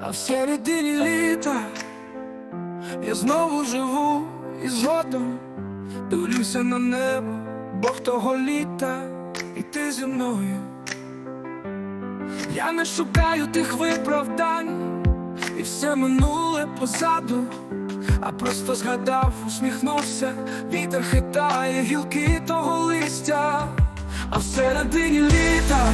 А в середині літа я знову живу і згодом дивлюся на небо, Бог того літа, і ти зі мною. Я не шукаю тих виправдань, і все минуле позаду, а просто згадав, усміхнувся, вітер хитає гілки того листя, а всередині літа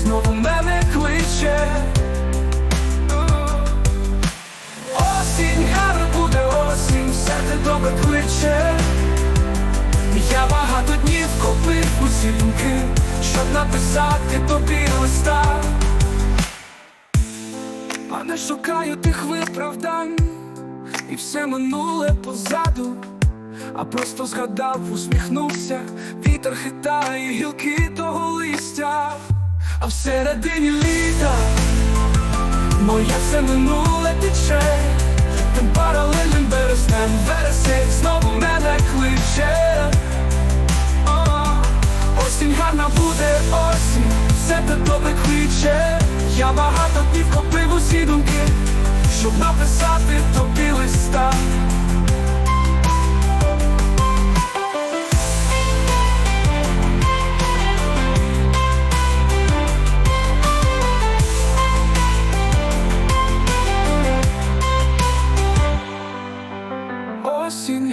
знову мене кличе. Осінь, гарна буде осінь, все те добре кличе. Я багато днів копив усі думки, щоб написати тобі листа. А не шукаю тих виправдань, і все минуле позаду, а просто згадав, усміхнувся, вітер хитає гілки того листя, а всередині літа моє все минуле тече, тим паралельним березнем вересень знову мене кличе. Осінь гарна буде осінь, все те добре кличе. Я багато днів копив усі думки, щоб написати тобі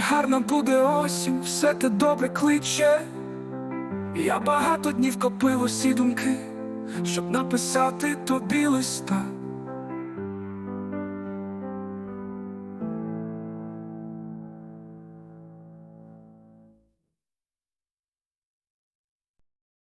Гарна буде осінь, все те добре кличе. Я багато днів копив усі думки, щоб написати тобі листа.